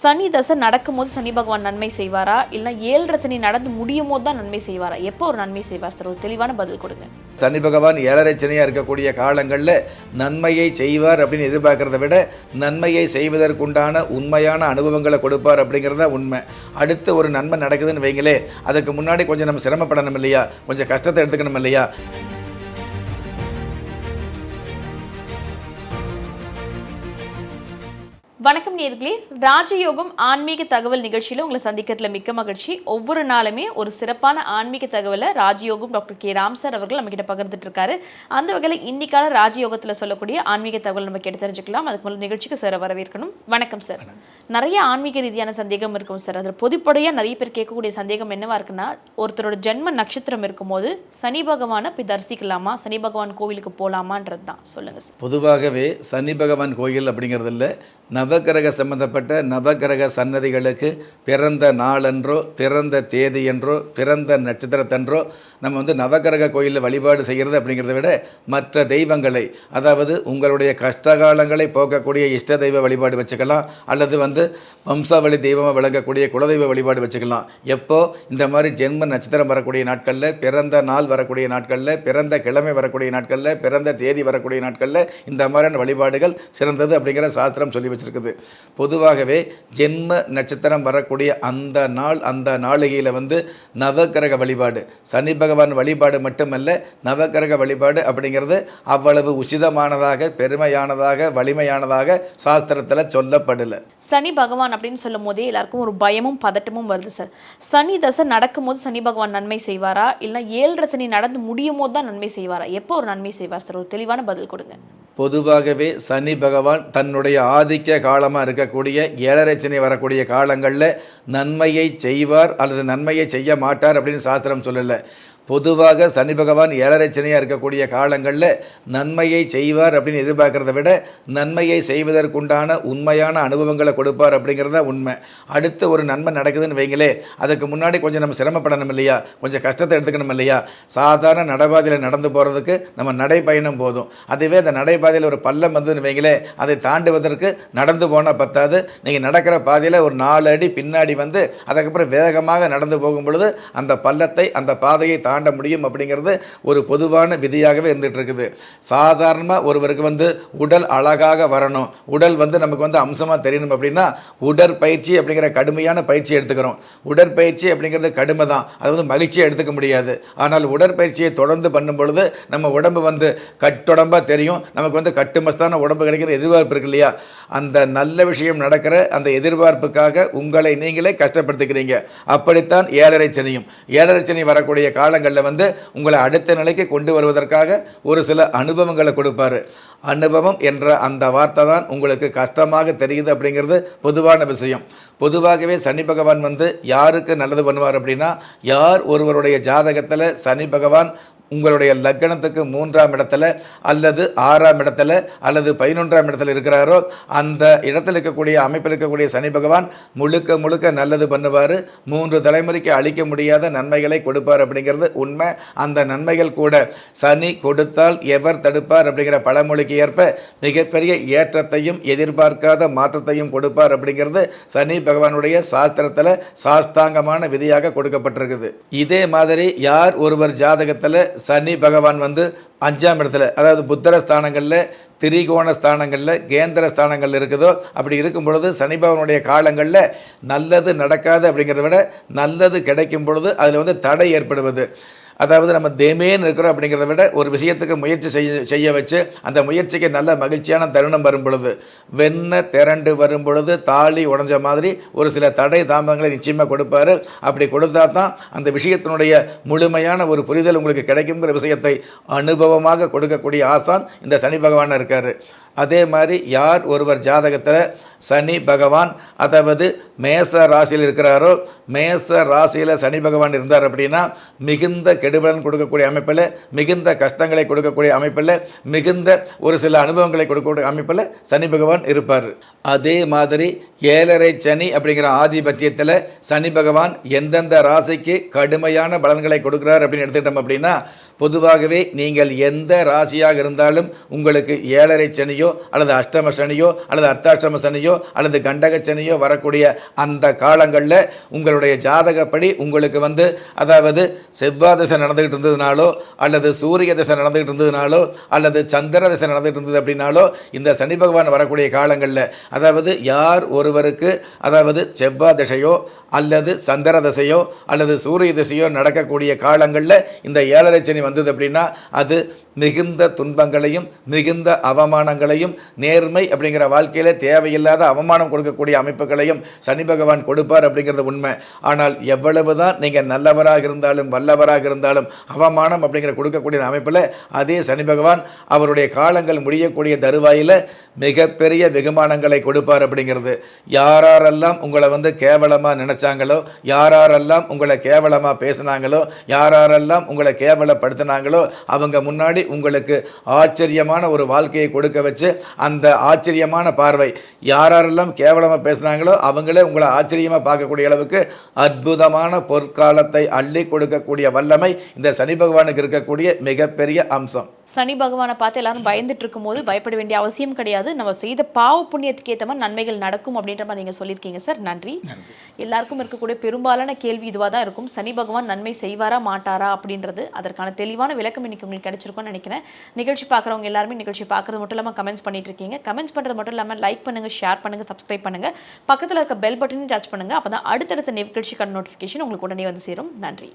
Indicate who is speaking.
Speaker 1: சனி தசை நடக்கும்போது சனி பகவான் நன்மை செய்வாரா? இல்லை ஏழரை சனி நடந்து முடியும் போது தான் நன்மை செய்வாரா? எப்போ ஒரு நன்மை செய்வார்? சார் ஒரு தெளிவான பதில் கொடுங்க.
Speaker 2: சனி பகவான் ஏழரை சனியாக இருக்கக்கூடிய காலங்களில் நன்மையை செய்வார் அப்படின்னு எதிர்பார்க்கறத விட நன்மையை செய்வதற்குண்டான உண்மையான அனுபவங்களை கொடுப்பார் அப்படிங்கிறது தான் உண்மை. அடுத்து ஒரு நன்மை நடக்குதுன்னு வைங்களே அதுக்கு முன்னாடி கொஞ்சம் நம்ம சிரமப்படணும் இல்லையா? கொஞ்சம் கஷ்டத்தை எடுத்துக்கணும் இல்லையா?
Speaker 1: வணக்கம் நேர்களே. ராஜயோகம் ஆன்மீக தகவல் நிகழ்ச்சியில் உங்களை சந்திக்கிறதுல மிக்க மகிழ்ச்சி. ஒவ்வொரு நாளுமே ஒரு சிறப்பான ஆன்மீக தகவலை ராஜயோகம் டாக்டர் கே. ராம் சார் அவர்கள் நம்ம கிட்ட பகிர்ந்துட்டு இருக்காரு அந்த வகையில் இன்னைக்கான ராஜயோகத்தில் சொல்லக்கூடிய ஆன்மீக தகவல் நம்ம கேட்டு தெரிஞ்சுக்கலாம். அதுக்கு முதல்ல நிகழ்ச்சிக்கு சார் வரவேற்கணும். வணக்கம் சார். நிறைய ஆன்மீக ரீதியான சந்தேகம் இருக்கும் சார். அதில் பொதுப்படையாக நிறைய பேர் கேட்கக்கூடிய சந்தேகம் என்னவா இருக்குன்னா ஒருத்தரோட ஜென்ம நட்சத்திரம் இருக்கும்போது சனி பகவானை போய் தரிசிக்கலாமா? சனி பகவான் கோவிலுக்கு போகலாமான்றது தான் சொல்லுங்க சார்.
Speaker 2: பொதுவாகவே சனி பகவான் கோயில் அப்படிங்கிறதில்ல நவக்கிரக சம்பந்தப்பட்ட நவக்கிரக சன்னதிகளுக்கு பிறந்த நாளன்றோ பிறந்த தேதியன்றோ பிறந்த நட்சத்திரத்தன்றோ நம்ம வந்து நவக்கிரக கோயிலில் வழிபாடு செய்கிறது அப்படிங்கிறத விட மற்ற தெய்வங்களை அதாவது உங்களுடைய கஷ்டகாலங்களை போக்கக்கூடிய இஷ்ட தெய்வ வழிபாடு வச்சுக்கலாம். அல்லது வந்து வம்சாவளி தெய்வமாக விளங்கக்கூடிய குலதெய்வ வழிபாடு வச்சுக்கலாம். எப்போ? இந்த மாதிரி ஜென்ம நட்சத்திரம் வரக்கூடிய நாட்களில் பிறந்த நாள் வரக்கூடிய நாட்களில் பிறந்த கிழமை வரக்கூடிய நாட்களில் பிறந்த தேதி வரக்கூடிய நாட்களில் இந்த மாதிரியான வழிபாடுகள் சிறந்தது அப்படிங்கிற சாஸ்திரம் சொல்லி இருக்குது. பொதுவாகவே ஜென்ம நட்சத்திரம் வரக்கூடிய அந்த நாள் அந்த நாளிகையில் வந்து நவக்கிரக வழிபாடு. சனி பகவான் வழிபாடு மட்டுமல்ல நவக்கிரக வழிபாடு அப்படிங்கிறது அவ்வளவு உச்சிதமானதாக பெருமையானதாக வலிமையானதாக சாஸ்திரத்தில் சொல்லப்படலை.
Speaker 1: சனி பகவான் அப்படின்னு சொல்லும் போதே எல்லாருக்கும் ஒரு பயமும் பதட்டமும் வருது சார். சனி தசை நடக்கும்போது சனி பகவான் நன்மை செய்வாரா? இல்லை ஏழரை சனி நடந்து முடியும் போது தான் நன்மை செய்வாரா? எப்போ ஒரு நன்மை செய்வார் சார்? ஒரு தெளிவான பதில் கொடுங்க.
Speaker 2: பொதுவாகவே சனி பகவான் தன்னுடைய ஆதிக்க காலமாக இருக்கக்கூடிய ஏழரை சனி வரக்கூடிய காலங்களில் நன்மையை செய்வார் அல்லது நன்மையை செய்ய மாட்டார் அப்படின்னு சாஸ்திரம் சொல்லலை. பொதுவாக சனி பகவான் ஏழரைச்சனையாக இருக்கக்கூடிய காலங்களில் நன்மையை செய்வார் அப்படின்னு எதிர்பார்க்கறத விட நன்மையை செய்வதற்குண்டான உண்மையான அனுபவங்களை கொடுப்பார் அப்படிங்கிறது தான் உண்மை. அடுத்து ஒரு நன்மை நடக்குதுன்னு வைங்களே அதுக்கு முன்னாடி கொஞ்சம் நம்ம சிரமப்படணும் இல்லையா? கொஞ்சம் கஷ்டத்தை எடுத்துக்கணும் இல்லையா? சாதாரண நடைபாதையில் நடந்து போகிறதுக்கு நம்ம நடைப்பயணம் போதும். அதுவே அந்த நடைபாதையில் ஒரு பள்ளம் வந்ததுன்னு வைங்களே அதை தாண்டுவதற்கு நடந்து போனால் பத்தாது. நீங்கள் நடக்கிற பாதையில் ஒரு நாலு அடி பின்னாடி வந்து அதுக்கப்புறம் வேகமாக நடந்து போகும் பொழுது அந்த பள்ளத்தை அந்த பாதையை தாண்டி முடியும் அப்படிங்கிறது ஒரு பொதுவான விதியாகவே இருந்துகிட்டு இருக்குது சாதாரணமாக ஒருவருக்கு வந்து உடல் அழகாக வரணும். உடல் வந்து நமக்கு வந்து அம்சமாக தெரியணும் அப்படின்னா உடற்பயிற்சி அப்படிங்கிற கடுமையான பயிற்சி எடுத்துக்கிறோம். உடற்பயிற்சி அப்படிங்கிறது கடுமை தான் அது வந்து மகிழ்ச்சியை எடுத்துக்க முடியாது. ஆனால் உடற்பயிற்சியை தொடர்ந்து பண்ணும் பொழுது நம்ம உடம்பு வந்து கட்டுடம்பாக தெரியும். நமக்கு வந்து கட்டுமஸ்தான உடம்பு கிடைக்கிற எதிர்பார்ப்பு இருக்கு இல்லையா? அந்த நல்ல விஷயம் நடக்கிற அந்த எதிர்பார்ப்புக்காக உங்களை நீங்களே கஷ்டப்படுத்திக்கிறீங்க. அப்படித்தான் ஏழரை சனியும். ஏழரை சனி வரக்கூடிய காலங்களில் வந்து உங்களை அடுத்த நிலைக்கு கொண்டு வருவதற்காக ஒரு சில அனுபவங்களை கொடுப்பாரு. அனுபவம் என்ற அந்த வார்த்தை தான் உங்களுக்கு கஷ்டமாக தெரியுது அப்படிங்கிறது பொதுவான விஷயம். பொதுவாகவே சனி பகவான் வந்து யாருக்கு நல்லது பண்ணுவார் அப்படின்னா யார் ஒருவருடைய ஜாதகத்தில் சனி பகவான் உங்களுடைய லக்கணத்துக்கு மூன்றாம் இடத்துல அல்லது ஆறாம் இடத்துல அல்லது பதினொன்றாம் இடத்துல இருக்கிறாரோ அந்த இடத்துல இருக்கக்கூடிய அமைப்பில் இருக்கக்கூடிய சனி பகவான் முழுக்க முழுக்க நல்லது பண்ணுவார். மூன்று தலைமுறைக்கு அளிக்க முடியாத நன்மைகளை கொடுப்பார் அப்படிங்கிறது உண்மை. அந்த நன்மைகள் கூட சனி கொடுத்தால் எவர் தடுப்பார் அப்படிங்கிற பழமொழிக்கு ஏற்ப மிகப்பெரிய ஏற்றத்தையும் எதிர்பார்க்காத மாற்றத்தையும் கொடுப்பார் அப்படிங்கிறது சனி பகவானுடைய சாஸ்திரத்தில் சாஸ்தாங்கமான விதியாக கொடுக்கப்பட்டிருக்குது. இதே மாதிரி யார் ஒருவர் ஜாதகத்தில் சனி பகவான் வந்து அஞ்சாம் இடத்துல அதாவது புத்தர ஸ்தானங்களில் திரிகோண ஸ்தானங்களில் கேந்திர ஸ்தானங்கள் இருக்குதோ அப்படி இருக்கும் பொழுது சனி பகவானுடைய காலங்களில் நல்லது நடக்காது அப்படிங்கிறத விட நல்லது கிடைக்கும் பொழுது அதில் வந்து தடை ஏற்படுவது. அதாவது நம்ம தேமேன்னு இருக்கிறோம் அப்படிங்கிறத விட ஒரு விஷயத்துக்கு முயற்சி செய்ய செய்ய வச்சு அந்த முயற்சிக்கு நல்ல மகிழ்ச்சியான தருணம் வரும் பொழுது வெண்ண திரண்டு வரும் பொழுது தாலி உடஞ்ச மாதிரி ஒரு சில தடை தாமதங்களை நிச்சயமாக கொடுப்பாரு. அப்படி கொடுத்தா தான் அந்த விஷயத்தினுடைய முழுமையான ஒரு புரிதல் உங்களுக்கு கிடைக்குங்கிற விஷயத்தை அனுபவமாக கொடுக்கக்கூடிய ஆசான் இந்த சனி பகவான் இருக்கார். அதே மாதிரி யார் ஒருவர் ஜாதகத்தில் சனி பகவான் அதாவது மேச ராசியில் இருக்கிறாரோ மேச ராசியில் சனி பகவான் இருந்தார் அப்படின்னா மிகுந்த கெடுபலன் கொடுக்கக்கூடிய அமைப்பில் மிகுந்த கஷ்டங்களை கொடுக்கக்கூடிய அமைப்பில் மிகுந்த ஒரு சில அனுபவங்களை கொடுக்கக்கூடிய அமைப்பில் சனி பகவான் இருப்பார். அதே மாதிரி ஏழரை சனி அப்படிங்கிற ஆதிபத்தியத்தில் சனி பகவான் எந்தெந்த ராசிக்கு கடுமையான பலன்களை கொடுக்குறார் அப்படின்னு எடுத்துக்கிட்டோம் அப்படின்னா பொதுவாகவே நீங்கள் எந்த ராசியாக இருந்தாலும் உங்களுக்கு ஏழரை சனியோ அல்லது அஷ்டம சனியோ அல்லது அர்த்தாஷ்டம சனியோ அல்லது கண்டக சனியோ வரக்கூடிய அந்த காலங்களில் உங்களுடைய ஜாதகப்படி உங்களுக்கு வந்து அதாவது செவ்வாய் தசை நடந்துகிட்டு இருந்ததுனாலோ அல்லது சூரிய தசை நடந்துகிட்டு இருந்ததுனாலோ அல்லது சந்திர தசை நடந்துகிட்டு இருந்தது அப்படின்னாலோ இந்த சனி பகவான் வரக்கூடிய காலங்களில் அதாவது யார் ஒருவருக்கு அதாவது செவ்வாய் தசையோ அல்லது சந்திர தசையோ அல்லது சூரிய திசையோ நடக்கக்கூடிய காலங்களில் இந்த ஏழரை சனி வந்தது அப்படின்னா அது மிகுந்த துன்பங்களையும் மிகுந்த அவமானங்களையும் நேர்மை அப்படிங்கிற வாழ்க்கையில் தேவையில்லாத அவமானம் கொடுக்கக்கூடிய அமைப்புகளையும் சனி பகவான் கொடுப்பார் அப்படிங்கிறது உண்மை. ஆனால் எவ்வளவுதான் நீங்கள் நல்லவராக இருந்தாலும் வல்லவராக இருந்தாலும் அவமானம் அப்படிங்கிற கொடுக்கக்கூடிய அமைப்பில் அதே சனி பகவான் அவருடைய காலங்கள் முடியக்கூடிய தருவாயில் மிகப்பெரிய வெகுமானங்களை கொடுப்பார் அப்படிங்கிறது. யாரெல்லாம் உங்களை வந்து கேவலமாக நினைச்சாங்களோ யாரெல்லாம் உங்களை கேவலமாக பேசினாங்களோ யாரெல்லாம் உங்களை கேவலப்படுத்தினாங்களோ அவங்க முன்னாடி உங்களுக்கு ஆச்சரியமான ஒரு வாழ்க்கையை கொடுக்க வச்சு அந்த ஆச்சரியமான பார்வை யாரெல்லாம் கேவலமாக பேசுனாங்களோ அவங்களே உங்களை ஆச்சரியமாக பார்க்கக்கூடிய அளவுக்கு அற்புதமான பொற்காலத்தை அள்ளி கொடுக்கக்கூடிய வல்லமை இந்த சனி பகவானுக்கு இருக்கக்கூடிய மிகப்பெரிய அம்சம்.
Speaker 1: சனி பகவானை பார்த்து எல்லாரும் பயந்துட்டு இருக்கும்போது பயப்பட வேண்டிய அவசியம் கிடையாது. நம்ம செய்த பாவ புண்ணியத்துக்கு ஏற்ற மாதிரி நன்மைகள் நடக்கும் அப்படின்ற மாதிரி நீங்க சொல்லியிருக்கீங்க சார். நன்றி. எல்லாருக்கும் இருக்கக்கூடிய பெரும்பாலான கேள்வி இதுவாக தான் இருக்கும். சனி பகவான் நன்மை செய்வாரா மாட்டாரா அப்படின்றது அதற்கான தெளிவான விளக்கம் இன்னைக்கு உங்களுக்கு கிடைச்சிருக்கும்னு நினைக்கிறேன். நிகழ்ச்சி பார்க்குறவங்க எல்லாருமே நிகழ்ச்சி பார்க்குறது மட்டும் இல்லாமல் கமெண்ட்ஸ் பண்ணிட்டு இருக்கீங்க. கமெண்ட்ஸ் பண்ணுறது மட்டும் இல்லாமல் லைக் பண்ணுங்க ஷேர் பண்ணுங்க சப்ஸ்கிரைப் பண்ணுங்க. பக்கத்தில் இருக்க பெல் பட்டனையும் டச் பண்ணுங்க. அப்போ தான் அடுத்தடுத்த நிகழ்ச்சிக்கான நோட்டிஃபிகேஷன் உங்களுக்கு உடனே வந்து சேரும். நன்றி.